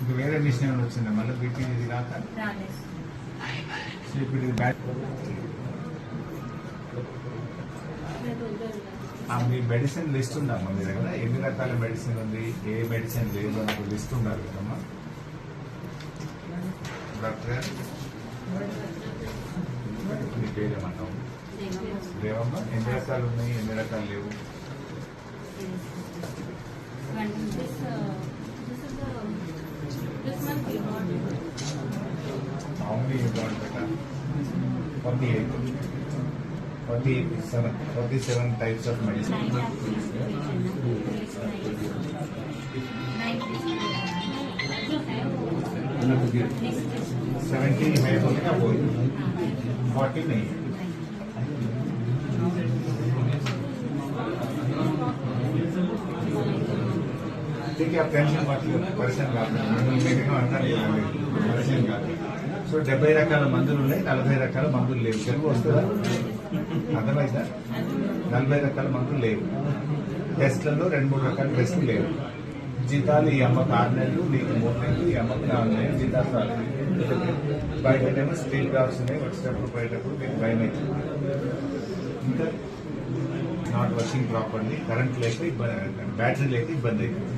ఇంకా వేరే మిషన్ ఏమైనా వచ్చిందా? మళ్ళీ బీపీ ఇది కాక ఇప్పుడు ఇది మీ మెడిసిన్ లిస్ట్ ఉందమ్మా మీ దగ్గర? ఎన్ని రకాల మెడిసిన్ ఉంది? ఏ మెడిసిన్ లేదు అని లిస్ట్ ఉండాలి కదమ్మా. డాక్టర్ మీ పేరు ఏమంటావు లేవమ్మా ఎన్ని రకాలు ఉన్నాయి? ఎన్ని రకాలు లేవు? when this uh, this is the this month you got it. How many you got beta? Forty eight. Forty seven. Forty seven types of medicine. Nine Seventeen है बोले ना बोल फोर्टी नहीं है స్త్రీకి ఆ పెన్షన్ పరిశ్రమ పరిశ్రమ కాదు. సో డెబ్బై రకాల మందులు ఉన్నాయి నలభై రకాల మందులు లేవు. తెలుగు వస్తుందా? అర్థమైందా? నలభై రకాల మందులు లేవు. టెస్ట్లలో రెండు మూడు రకాల టెస్ట్లు లేవు. జీతాలు ఈ అమ్మకు ఆరు నెలలు నీకు మూడు నెలలు ఈ అమ్మకు నాలుగు నెలలు జీతాలు బయటనేమో స్టీల్ గ్లాస్ ఉన్నాయి వచ్చేటప్పుడు బయటప్పుడు మీకు భయం అవుతుంది. ఇంకా నాట్ వర్కింగ్ ప్రాపర్లీ కరెంట్ లేక ఇబ్బంది బ్యాటరీ లేక ఇబ్బంది అవుతుంది.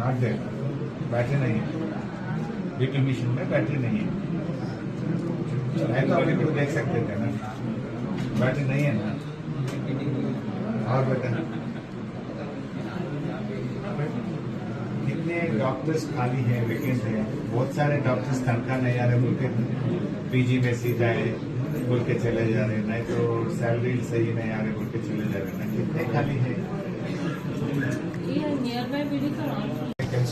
नॉट देयर बैटरी नहीं है। डीपी मिशन में बैटरी नहीं है। तो अभी तो देख सकते थे ना। बैटरी नहीं है ना। और बेटा कितने डॉक्टर्स खाली हैं वेकेंट हैं। बहुत सारे डॉक्टर्स तनख्वाह नहीं आ रहे बोल के पीजी में सीधा है बोल के चले जा रहे नहीं तो सैलरी सही नहीं आ रहे, बोल के चले जा रहे ना कितने खाली है?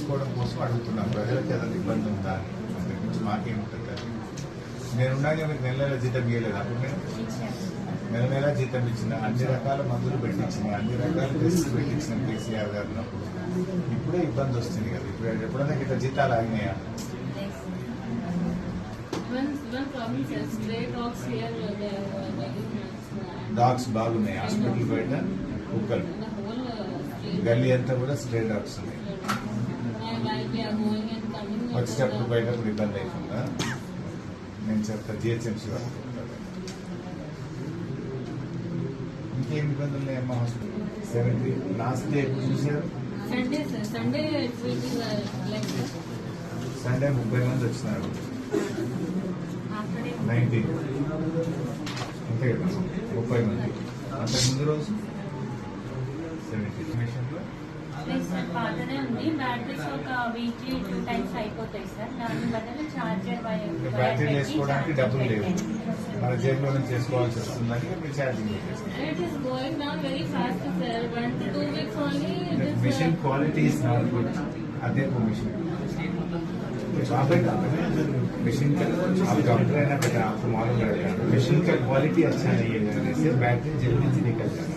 తెలుసుకోవడం కోసం అడుగుతున్నాం ప్రజలకు ఏదైనా ఇబ్బంది ఉందా. అంతకు మించి మాకేముంటుంది కదా. నేను ఉన్నాగా మీకు నెల నెల జీతం ఇవ్వలేదు అప్పుడు? నేను నెల నెల జీతం ఇచ్చిన అన్ని రకాల మందులు పెట్టించిన అన్ని రకాల టెస్టులు పెట్టించిన కేసీఆర్ గారు ఉన్నప్పుడు ఇప్పుడే ఇబ్బంది వస్తుంది కదా. ఇప్పుడు ఎప్పుడైనా ఇట్లా జీతాలు ఆగినాయా? డాగ్స్ బాగున్నాయి? హాస్పిటల్ బయట? కుక్కలు. గల్లీ అంతా కూడా స్ట్రే డాగ్స్ ఉన్నాయి వచ్చేటప్పుడు బయటప్పుడు ఇబ్బంది అవుతుందా నేను చెప్తా జిహెచ్ఎంసీ వాళ్ళు. ఇంకేం ఇబ్బందులు ఉన్నాయమ్మా హాస్పిటల్? సెవెంటీ లాస్ట్ డే ఎప్పుడు చూసారు. సండే ముప్పై మంది వచ్చినారు. నైన్టీన్. అంతే కదా ముప్పై మంది. అంతకు ముందు రోజు? సెవెంటీ మిషన్లో లేదు సార్ పాతదే ఉంది బ్యాటరీస్ ఒక వీక్లీ టూ టైమ్స్ అయిపోతాయి సార్ దాని బదులు చార్జర్ బ్యాటరీ వేసుకోవడానికి డబ్బులు లేవు మన జేబులో నుంచి చేసుకోవాల్సి వస్తుందని మీరు ఛార్జింగ్ చేస్తారు And it is going down very fast, sir. One to two weeks only. It is, machine uh, quality is not good अदे वो मिशन आप एक मिशन का आप डॉक्टर है ना बेटा आपको मालूम रहेगा मिशन का क्वालिटी अच्छा नहीं है जैसे से बैटरी जल्दी से निकल जाएगा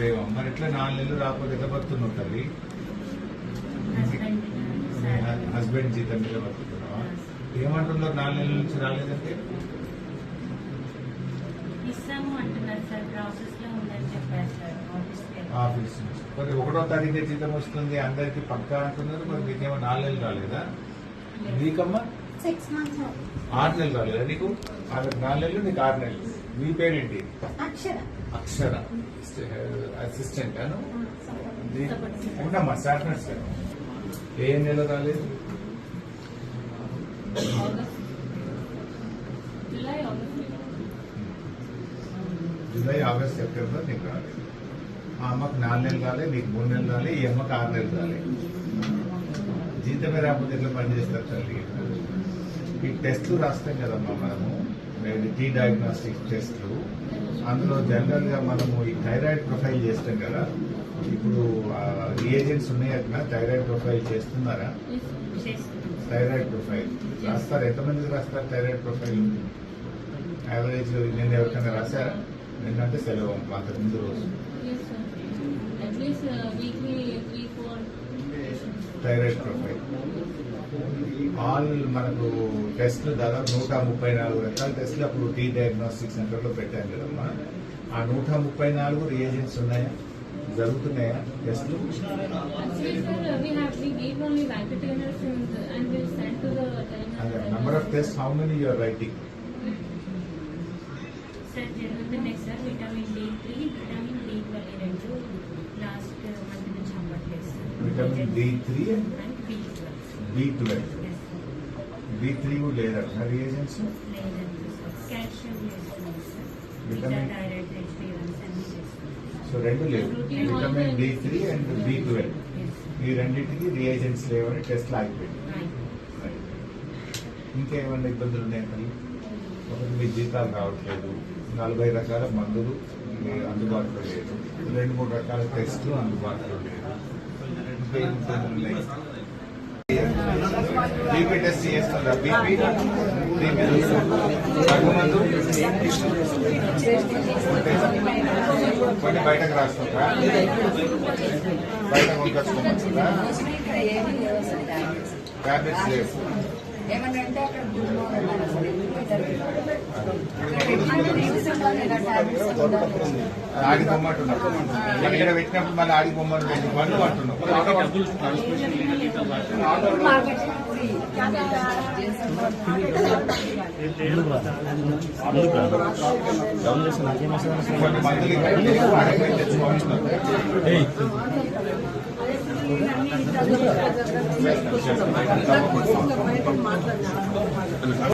దేవం. మరి ఎట్లా నాలుగు నెలలు రాకపోతే ఎట్లా బతుకుతున్నావు తల్లి? హస్బెండ్ జీతం మీద బతుకుతున్నావా? ఏమంటున్నారు నాలుగు నెలల నుంచి రాలేదంటే? ఆఫీస్ నుంచి. మరి ఒకటో తారీఖే జీతం వస్తుంది అందరికి పక్కా అంటున్నారు. మరి మీకేమో నాలుగు నెలలు రాలేదా? నీకమ్మా? సిక్స్ మంత్స్ ఆరు నెలలు రాలేదా నీకు? వాళ్ళకి నాలుగు నెలలు నీకు ఆరు నెలలు. మీ పేరేంటి? అక్షర. అక్షర. అసిస్టెంట్ అను ఉండమ్మా గారు. ఏ నెల రాలేదు? ఆగస్ట్. July August. సెప్టెంబర్ నీకు రాలేదు. ఆ అమ్మకు నాలుగు నెలలు రాలే నీకు మూడు నెలలు రాలే ఈ అమ్మకు ఆరు నెలలు రాలే. జీతమే రాకపోతే ఎట్లా పనిచేస్తారు తల్లి? ఈ టెస్ట్లు రాస్తాం కదమ్మా మనము. టీ డయాగ్నోస్టిక్ టెస్ట్లు అందులో జనరల్గా మనము ఈ థైరాయిడ్ ప్రొఫైల్ చేస్తాం కదా. ఇప్పుడు రియేజెంట్స్ ఉన్నాయట థైరాయిడ్ ప్రొఫైల్ చేస్తున్నారా? చేస్తున్నాం థైరాయిడ్ ప్రొఫైల్ రాస్తారు. ఎంతమందికి రాస్తారు థైరాయిడ్ ప్రొఫైల్ యావరేజ్ నేను ఎవరికైనా రాశారా? నిన్నంటే సెలవు అంతకు ముందు రోజు. Thyroid profile. ఆల్ మనకు టెస్ట్లు దాదాపు నూట ముప్పై నాలుగు రకాల టెస్ట్లు అప్పుడు టీ డయాగ్నోస్టిక్ సెంటర్లో పెట్టాం కదమ్మా. ఆ నూట ముప్పై నాలుగు రియేజెంట్స్ ఉన్నాయా? జరుగుతున్నాయా టెస్ట్లు. Number of test how many you are writing sir జరుగుతున్నాయి sir vitamin D three vitamin D twelve రెండు లాస్ట్ మంత్ నుంచి అవ్వట్లేదు sir vitamin D three B twelve B three కూడా లేదండి Vitamin- విటమిన్ సో రెండు లేవు. Vitamin D three and B twelve ఈ రెండింటికి రియేజెంట్స్ లేవని టెస్ట్ ఆగిపోయింది ఇంకేమైనా ఇబ్బందులు ఉన్నాయి తల్లి ఒకటి మీ జీతాలు రావట్లేదు. నలభై రకాల మందులు అందుబాటులో లేదు. రెండు మూడు రకాల టెస్టులు అందుబాటులో లేదు ఇంకా ఏం ఇబ్బందులు ఉన్నాయి బీపీ టెస్ట్ చేస్తుందా బీపీ బీపీ దగ్గు మందు కొన్ని బయటకు రాస్తుందా బయట కొనుకొచ్చుకోమంటుందా టాబ్లెట్స్ లేవు ఇక్కడ పెట్టినప్పుడు మళ్ళీ ఆడి బొమ్మను బండ్లు అంటున్నావు మార్కెటింగ్ ఫ్రీ కొన్ని మందులు ఇక్కడ లేవు, ఆడికి పోయి తెచ్చుకోమంటున్నావు మాట్లాడినా